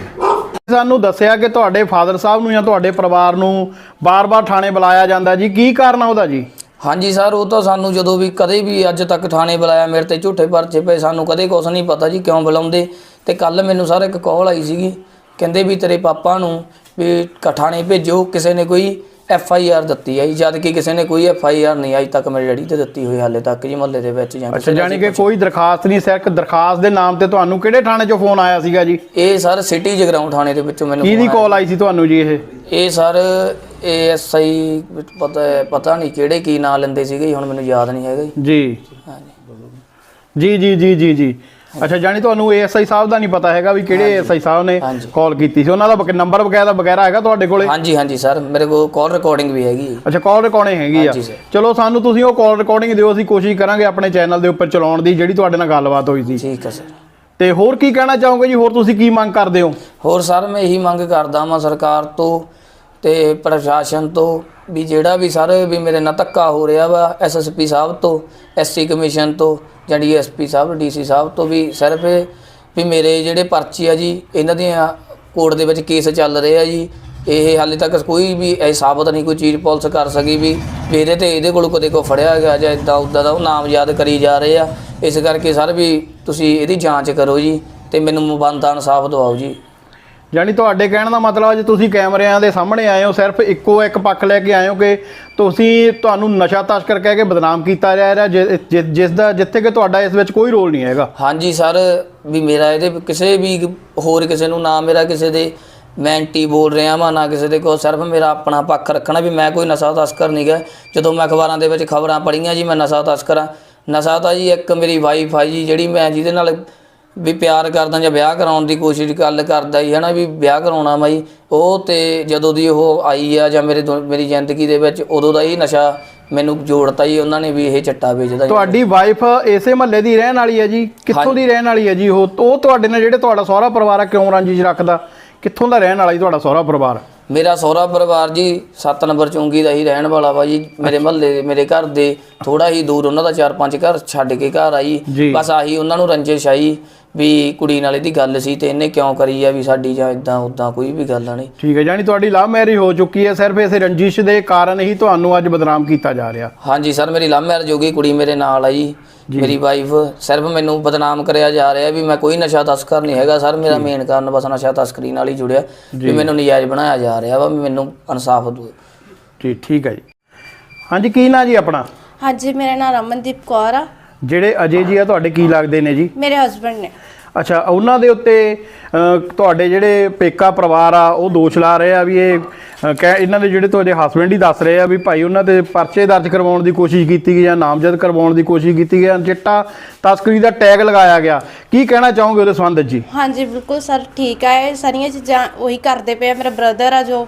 ਸਾਨੂੰ ਦੱਸਿਆ ਕਿ ਤੁਹਾਡੇ ਫਾਦਰ ਸਾਹਿਬ ਨੂੰ ਜਾਂ ਤੁਹਾਡੇ ਪਰਿਵਾਰ ਨੂੰ ਬਾਰ-ਬਾਰ ਥਾਣੇ ਬੁਲਾਇਆ ਜਾਂਦਾ ਜੀ। ਕੀ ਕਾਰਨ ਆ ਉਹਦਾ ਜੀ? ਹਾਂਜੀ ਸਰ, ਉਹ ਤਾਂ ਸਾਨੂੰ ਜਦੋਂ ਵੀ ਕਦੇ ਵੀ ਅੱਜ ਤੱਕ ਥਾਣੇ ਬੁਲਾਇਆ, ਮੇਰੇ ਤੇ ਝੂਠੇ ਪਰਚੇ ਪਏ, ਸਾਨੂੰ ਕਦੇ ਕੁਛ ਨਹੀਂ ਪਤਾ ਜੀ ਕਿਉਂ ਬੁਲਾਉਂਦੇ। ਤੇ ਕੱਲ ਮੈਨੂੰ ਸਰ ਇੱਕ ਕਾਲ ਆਈ ਸੀਗੀ, ਕਹਿੰਦੇ ਵੀ ਤੇਰੇ ਪਾਪਾ ਨੂੰ ਵੀ ਕ- ਥਾਣੇ ਭੇਜੋ, ਕਿਸੇ ਨੇ ਕੋਈ ਐਫ ਆਈ ਆਰ ਦਿੱਤੀ ਹੈ ਜੀ, ਜਦ ਕਿ ਕਿਸੇ ਨੇ ਕੋਈ ਐਫ ਆਈ ਆਰ ਨਹੀਂ ਅੱਜ ਤੱਕ ਮੇਰੇ ਡੈਡੀ ਤੇ ਦਿੱਤੀ ਹੋਈ ਹਾਲੇ ਤੱਕ ਜੀ ਮਹੱਲੇ ਦੇ ਵਿੱਚ ਜਾਂ ਅੱਛਾ ਕਿਸੇ ਨੇ ਜਾਣੀ ਕਿ ਕੋਈ ਦਰਖਾਸਤ ਨਹੀਂ ਸਿਰਫ ਦਰਖਾਸਤ ਦੇ ਨਾਮ ਤੇ ਤੁਹਾਨੂੰ ਕਿਹੜੇ ਥਾਣੇ 'ਚੋਂ ਫੋਨ ਆਇਆ ਸੀਗਾ ਜੀ? ਇਹ ਸਰ ਸਿਟੀ ਜਗਰਾਉਂ ਥਾਣੇ ਦੇ ਵਿੱਚੋਂ ਮੈਨੂੰ ਕਿਹਦੀ phone। ਕਾਲ ਆਈ ਸੀ ਤੁਹਾਨੂੰ ਜੀ ਇਹ? ਇਹ ਸਰ ਏਐਸਆਈ ਪਤਾ ਪਤਾ ਨਹੀਂ ਕਿਹੜੇ ਕੀ ਨਾਂ ਲੈਂਦੇ ਸੀਗੇ ਜੀ, ਹੁਣ ਮੈਨੂੰ ਯਾਦ ਨਹੀਂ ਹੈਗਾ ਜੀ। ਜੀ। ਹਾਂਜੀ। ਜੀ ਜੀ ਜੀ ਜੀ ਜੀ। ਅੱਛਾ ਜਾਣੀ ਤੁਹਾਨੂੰ ਏਐਸਆਈ ਸਾਹਿਬ ਦਾ ਨਹੀਂ ਪਤਾ ਹੈਗਾ ਵੀ ਕਿਹੜੇ ਏਐਸਆਈ ਸਾਹਿਬ ਨੇ। ਕਾਲ ਕੀਤੀ ਸੀ। ਉਹਨਾਂ ਦਾ ਨੰਬਰ ਵਗੈਰਾ ਵਗੈਰਾ ਹੈਗਾ ਤੁਹਾਡੇ ਕੋਲੇ? ਹਾਂਜੀ ਹਾਂਜੀ ਸਰ ਮੇਰੇ ਕੋਲ ਕਾਲ ਰਿਕਾਰਡਿੰਗ ਵੀ ਹੈਗੀ। ਅੱਛਾ ਕਾਲ ਰਿਕਾਰਡਿੰਗ ਹੈਗੀ ਆ। ਚਲੋ ਸਾਨੂੰ ਤੁਸੀਂ ਉਹ ਕਾਲ ਰਿਕਾਰਡਿੰਗ ਦਿਓ ਅਸੀਂ ਕੋਸ਼ਿਸ਼ ਕਰਾਂਗੇ ਆਪਣੇ ਚੈਨਲ ਦੇ ਉੱਪਰ ਚਲਾਉਣ ਦੀ ਜਿਹੜੀ ਤੁਹਾਡੇ ਨਾਲ ਗੱਲਬਾਤ ਹੋਈ ਸੀ। ਠੀਕ ਹੈ ਸਰ। ਤੇ ਹੋਰ ਕੀ ਕਹਿਣਾ ਚਾਹੋਗੇ ਜੀ? ਹੋਰ ਤੁਸੀਂ ਕੀ ਮੰਗ ਕਰਦੇ ਹੋ? ਹੋਰ ਸਰ ਮੈਂ ਇਹੀ ਮੰਗ ਕਰਦਾ ਹਾਂ ਸਰਕਾਰ ਤੋਂ ਤੇ ਪ੍ਰਸ਼ਾਸਨ ਤੋਂ ਵੀ ਜਿਹੜਾ ਵੀ ਸਰ ਵੀ ਮੇਰੇ ਨਾਲ ਧੱਕਾ ਹੋ ਰਿਹਾ ਵਾ ਐਸਐਸਪੀ ਸਾਹਿਬ ਤੋਂ ਐਸਸੀ ਕਮਿਸ਼ਨ ਤੋਂ ਜਾਂ ਡੀਐਸਪੀ ਸਾਹਿਬ ਡੀਸੀ ਸਾਹਿਬ ਤੋਂ ਵੀ ਸਿਰਫ ਇਹ ਵੀ ਮੇਰੇ ਜਿਹੜੇ ਪਰਚੇ ਆ ਜੀ, ਇਹਨਾਂ ਦੀਆਂ ਕੋਰਟ ਦੇ ਵਿੱਚ ਕੇਸ ਚੱਲ ਰਹੇ ਆ ਜੀ। ਇਹ ਹਾਲੇ ਤੱਕ ਕੋਈ ਵੀ ਇਹ ਸਾਬਤ ਨਹੀਂ ਕੋਈ ਚੀਜ਼ ਪੁਲਿਸ ਕਰ ਸਕੀ ਵੀ ਵੀ ਇਹਦੇ ਤੇ ਇਹਦੇ ਕੋਲੋਂ ਕਦੇ ਕੋ ਫੜਿਆ ਗਿਆ ਜਾਂ ਇਦਾਂ ਉਦਾਂ ਦਾ ਉਹ ਨਾਮ ਯਾਦ ਕਰੀ ਜਾ ਰਹੇ ਆ। ਇਸ ਕਰਕੇ ਸਰ ਵੀ ਤੁਸੀਂ ਇਹਦੀ ਜਾਂਚ ਕਰੋ ਜੀ ਤੇ ਮੈਨੂੰ ਮੁਬੰਦਾ ਇਨਸਾਫ ਦਿਵਾਓ ਜੀ। ਯਾਨੀ ਤੁਹਾਡੇ ਕਹਿਣ ਦਾ ਮਤਲਬ ਹੈ ਜੇ ਤੁਸੀਂ ਕੈਮਰਿਆਂ ਦੇ ਸਾਹਮਣੇ ਆਏ ਹੋ, ਸਿਰਫ ਇੱਕੋ ਇੱਕ ਪੱਖ ਲੈ ਕੇ ਆਏ ਹੋ ਕਿ ਤੁਸੀਂ ਤੁਹਾਨੂੰ ਨਸ਼ਾ ਤਸਕਰ ਕਹਿ ਕੇ ਬਦਨਾਮ ਕੀਤਾ ਜਾ ਰਿਹਾ, ਜਿ- ਜਿਸ ਦਾ, ਜਿੱਥੇ ਕਿ ਤੁਹਾਡਾ ਇਸ ਵਿੱਚ ਕੋਈ ਰੋਲ ਨਹੀਂ ਹੈਗਾ। ਹਾਂਜੀ ਸਰ, ਵੀ ਮੇਰਾ ਇਹਦੇ ਕਿਸੇ ਵੀ ਹੋਰ ਕਿਸੇ ਨੂੰ ਨਾ ਮੇਰਾ ਕਿਸੇ ਦੇ ਮੈਂ ਐਂਟੀ ਬੋਲ ਰਿਹਾ ਵਾਂ, ਨਾ ਕਿਸੇ ਦੇ ਕੋਲ, ਸਿਰਫ ਮੇਰਾ ਆਪਣਾ ਪੱਖ ਰੱਖਣਾ ਵੀ ਮੈਂ ਕੋਈ ਨਸ਼ਾ ਤਸਕਰ ਨਹੀਂ ਗਾ। ਜਦੋਂ ਮੈਂ ਅਖਬਾਰਾਂ ਦੇ ਵਿੱਚ ਖਬਰਾਂ ਪੜ੍ਹੀਆਂ ਜੀ, ਮੈਂ ਨਸ਼ਾ ਤਸਕਰ ਆ। ਨਸ਼ਾ ਤਾਂ ਜੀ ਇੱਕ ਮੇਰੀ ਵਾਈਫ ਆ ਜੀ, ਜਿਹੜੀ ਮੈਂ ਜਿਹਦੇ ਨਾਲ ਵੀ ਪਿਆਰ ਕਰਦਾ ਜਾਂ ਵਿਆਹ ਕਰਾਉਣ ਦੀ ਕੋਸ਼ਿਸ਼ ਗੱਲ ਕਰਦਾ ਹੀ ਹੈ ਨਾ ਵੀ ਵਿਆਹ ਕਰਾਉਣਾ ਮੈਂ ਜੀ ਉਹ ਤੇ ਜਦੋਂ ਦੀ ਉਹ ਆਈ ਆ ਜਾਂ ਮੇਰੇ ਦੋ- ਮੇਰੀ ਜ਼ਿੰਦਗੀ ਦੇ ਵਿੱਚ ਉਦੋਂ ਦਾ ਹੀ ਨਸ਼ਾ ਮੈਨੂੰ ਜੋੜਤਾ ਜੀ ਉਹਨਾਂ ਨੇ ਵੀ ਇਹ ਚੱਟਾ ਵੇਚਦਾ ਤੁਹਾਡੀ ਵਾਈਫ ਇਸੇ ਮਹੱਲੇ ਦੀ ਰਹਿਣ ਵਾਲੀ ਹੈ ਜੀ? ਕਿੱਥੋਂ ਦੀ ਰਹਿਣ ਵਾਲੀ ਹੈ ਜੀ ਉਹ? ਉਹ ਤੁਹਾਡੇ ਨਾਲ ਜਿਹੜੇ ਤੁਹਾਡਾ ਸਹੁਰਾ ਪਰਿਵਾਰ ਆ ਕਿਉਂ ਰੰਜਿਸ਼ ਰੱਖਦਾ? ਕਿੱਥੋਂ ਦਾ ਰਹਿਣ ਵਾਲਾ ਜੀ ਤੁਹਾਡਾ ਸਹੁਰਾ ਪਰਿਵਾਰ? ਮੇਰਾ ਸਹੁਰਾ ਪਰਿਵਾਰ ਜੀ 7 ਨੰਬਰ ਚੌਂਕੀ ਦਾ ਹੀ ਰਹਿਣ ਵਾਲਾ ਵਾ ਜੀ ਮੇਰੇ ਮਹੱਲੇ ਮੇਰੇ ਘਰ ਦੇ ਥੋੜਾ ਹੀ ਦੂਰ ਉਹਨਾਂ ਦਾ ਚਾਰ ਪੰਜ ਘਰ ਛੱਡ ਕੇ ਘਰ ਆਈ। ਬਸ ਆਹੀ ਉਹਨਾਂ ਨੂੰ ਰੰਜਿਸ਼ ਆਈ ਵੀ ਕੁੜੀ ਨਾਲ ਇਹਦੀ ਗੱਲ ਸੀ ਤੇ ਇਹਨੇ ਕਿਉਂ ਕਰੀ ਆ ਵੀ ਸਾਡੀ ਜਾਂ ਇਦਾਂ ਉਦਾਂ ਕੋਈ ਵੀ ਗੱਲ ਨਹੀਂ ਠੀਕ ਹੈ ਯਾਨੀ ਤੁਹਾਡੀ ਲਵ ਮੈਰਿਜ ਹੋ ਚੁੱਕੀ ਹੈ ਸਿਰਫ ਇਸੇ ਰੰਜਿਸ਼ ਦੇ ਕਾਰਨ ਹੀ ਤੁਹਾਨੂੰ ਅੱਜ ਬਦਨਾਮ ਕੀਤਾ ਜਾ ਰਿਹਾ। ਹਾਂਜੀ ਸਰ ਮੇਰੀ ਲਵ ਮੈਰਿਜ ਹੋ ਗਈ ਕੁੜੀ ਮੇਰੇ ਨਾਲ ਆਈ। ਮੇਰੀ ਵਾਈਫ ਸਿਰਫ ਮੈਨੂੰ ਬਦਨਾਮ ਕਰਿਆ ਜਾ ਰਿਹਾ ਵੀ ਮੈਂ ਕੋਈ ਨਸ਼ਾ ਤਸਕਰ ਨਹੀਂ ਹੈਗਾ ਸਰ ਮੇਰਾ ਮੇਨ ਕਾਰਨ ਬਸ ਨਸ਼ਾ ਤਸਕਰੀ ਨਾਲ ਹੀ ਜੁੜਿਆ ਵੀ ਮੈਨੂੰ ਨਜਾਇਜ਼ ਬਣਾਇਆ ਜਾ ਰਿਹਾ ਵਾ ਵੀ ਮੈਨੂੰ ਇਨਸਾਫ ਦਿਓ। ਜੀ ਠੀਕ ਹੈ ਜੀ। ਹਾਂਜੀ ਕੀ ਨਾਂ ਜੀ ਆਪਣਾ? ਹਾਂਜੀ ਮੇਰਾ ਨਾਮ ਰਮਨਦੀਪ ਕੌਰ ਆ। ਜਿਹੜੇ ਅਜੇ ਜੀ ਆ ਤੁਹਾਡੇ ਕੀ ਲੱਗਦੇ ਨੇ ਜੀ? ਮੇਰੇ ਹਸਬੰਡ ਨੇ। ਅੱਛਾ ਉਹਨਾਂ ਦੇ ਉੱਤੇ ਤੁਹਾਡੇ ਜਿਹੜੇ ਪੇਕਾ ਪਰਿਵਾਰ ਆ ਉਹ ਦੋਸ਼ ਲਾ ਰਹੇ ਆ ਵੀ ਇਹ ਕਹਿ ਇਹਨਾਂ ਦੇ ਜਿਹੜੇ ਤੁਹਾਡੇ ਹਸਬੰਡ ਹੀ ਦੱਸ ਰਹੇ ਆ ਵੀ ਭਾਈ ਉਹਨਾਂ ਤੇ ਪਰਚੇ ਦਰਜ ਕਰਵਾਉਣ ਦੀ ਕੋਸ਼ਿਸ਼ ਕੀਤੀ ਗਈ ਜਾਂ ਨਾਮਜ਼ਦ ਕਰਵਾਉਣ ਦੀ ਕੋਸ਼ਿਸ਼ ਕੀਤੀ ਗਈ ਚਿੱਟਾ ਤਸਕਰੀ ਦਾ ਟੈਗ ਲਗਾਇਆ ਗਿਆ। ਕੀ ਕਹਿਣਾ ਚਾਹੋਗੇ ਉਹਦੇ ਸੰਬੰਧ ਜੀ? ਹਾਂਜੀ ਬਿਲਕੁਲ ਸਰ ਠੀਕ ਆ ਇਹ। ਸਾਰੀਆਂ ਚੀਜ਼ਾਂ ਉਹੀ ਕਰਦੇ ਪਏ ਆ। ਮੇਰਾ ਬ੍ਰਦਰ ਆ ਜੋ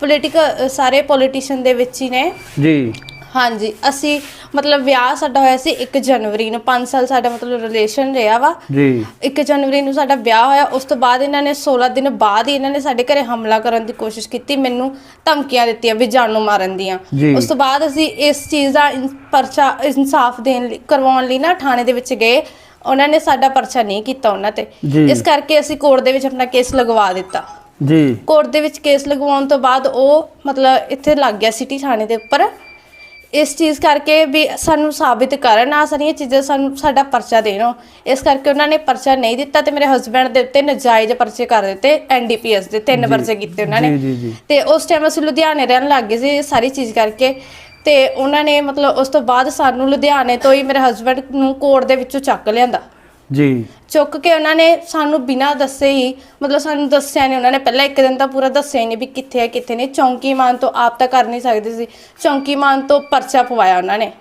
ਪੋਲੀਟੀਕਲ ਸਾਰੇ ਪੋਲੀਟੀਸ਼ੀਅਨ ਦੇ ਵਿੱਚ ਹੀ ਨੇ। ਜੀ। ਹਾਂਜੀ ਅਸੀਂ ਮਤਲਬ ਵਿਆਹ ਸਾਡਾ ਹੋਇਆ ਸੀ 1 ਜਨਵਰੀ ਨੂੰ 5 ਸਾਲ ਸਾਡਾ ਮਤਲਬ ਰਿਲੇਸ਼ਨ ਰਿਹਾ ਵਾ। ਜੀ। 1 ਜਨਵਰੀ ਨੂੰ ਸਾਡਾ ਵਿਆਹ ਹੋਇਆ ਉਸ ਤੋਂ ਬਾਅਦ ਇਹਨਾਂ ਨੇ 16 ਦਿਨ ਬਾਅਦ ਹੀ ਇਹਨਾਂ ਨੇ ਸਾਡੇ ਘਰੇ ਹਮਲਾ ਕਰਨ ਦੀ ਕੋਸ਼ਿਸ਼ ਕੀਤੀ ਮੈਨੂੰ ਧਮਕੀਆਂ ਦਿੱਤੀਆਂ ਵੀ ਜਾਨੋਂ ਮਾਰਨ ਦੀਆਂ। ਜੀ। ਉਸ ਤੋਂ ਬਾਅਦ ਅਸੀਂ ਇਸ ਚੀਜ਼ ਦਾ ਇਨ- ਪਰਚਾ ਇਨਸਾਫ ਦੇਣ ਲਈ ਕਰਵਾਉਣ ਲਈ ਨਾ ਥਾਣੇ ਦੇ ਵਿੱਚ ਗਏ। ਉਹਨਾਂ ਨੇ ਸਾਡਾ ਪਰਚਾ ਨਹੀਂ ਕੀਤਾ ਉਹਨਾਂ ਤੇ। ਜੀ। ਇਸ ਕਰਕੇ ਅਸੀਂ ਕੋਰਟ ਦੇ ਵਿੱਚ ਆਪਣਾ ਕੇਸ ਲਗਵਾ ਦਿੱਤਾ। ਜੀ। ਕੋਰਟ ਦੇ ਵਿੱਚ ਕੇਸ ਲਗਵਾਉਣ ਤੋਂ ਬਾਅਦ ਉਹ ਮਤਲਬ ਇੱਥੇ ਲੱਗ ਗਿਆ ਸਿਟੀ ਥਾਣੇ ਦੇ ਉੱਪਰ। ਇਸ ਚੀਜ਼ ਕਰਕੇ ਵੀ ਸਾਨੂੰ ਸਾਬਿਤ ਕਰਨ ਆ ਸਾਰੀਆਂ ਚੀਜ਼ਾਂ ਸਾਨੂੰ ਸਾਡਾ ਪਰਚਾ ਦੇਣੋ। ਇਸ ਕਰਕੇ ਉਹਨਾਂ ਨੇ ਪਰਚਾ ਨਹੀਂ ਦਿੱਤਾ ਤੇ ਮੇਰੇ ਹਸਬੰਡ ਦੇ ਉੱਤੇ ਨਜਾਇਜ਼ ਪਰਚੇ ਕਰ ਦਿੱਤੇ ਐਨਡੀਪੀਐਸ ਦੇ ਤਿੰਨ ਪਰਚੇ ਕੀਤੇ ਉਹਨਾਂ ਨੇ। ਜੀ, ਜੀ, ਜੀ। ਤੇ ਉਸ ਟਾਈਮ ਅਸੀਂ ਲੁਧਿਆਣੇ ਰਹਿਣ ਲੱਗ ਗਏ ਸੀ ਇਹ ਸਾਰੀ ਚੀਜ਼ ਕਰਕੇ। ਤੇ ਉਹਨਾਂ ਨੇ ਮਤਲਬ ਉਸ ਤੋਂ ਬਾਅਦ ਸਾਨੂੰ ਲੁਧਿਆਣੇ ਤੋਂ ਹੀ ਮੇਰੇ ਹਸਬੰਡ ਨੂੰ ਕੋਰਟ ਦੇ ਵਿੱਚੋਂ ਚੱਕ ਲਿਆਂਦਾ। ਜੀ। ਚੁੱਕ ਕੇ ਉਹਨਾਂ ਨੇ ਸਾਨੂੰ ਬਿਨਾਂ ਦੱਸੇ ਹੀ ਮਤਲਬ ਸਾਨੂੰ ਦੱਸਿਆ ਨਹੀਂ ਉਹਨਾਂ ਨੇ ਪਹਿਲਾਂ ਇੱਕ ਦਿਨ ਤਾਂ ਪੂਰਾ ਦੱਸਿਆ ਹੀ ਨਹੀਂ ਵੀ ਕਿੱਥੇ ਹੈ ਕਿੱਥੇ ਨਹੀਂ। ਚੌਂਕੀ ਮਾਨ ਤੋਂ ਆਪ ਤਾਂ ਕਰ ਨਹੀਂ ਸਕਦੇ ਸੀ। ਚੌਂਕੀ ਮਾਨ ਤੋਂ ਪਰਚਾ ਪਵਾਇਆ ਉਹਨਾਂ ਨੇ।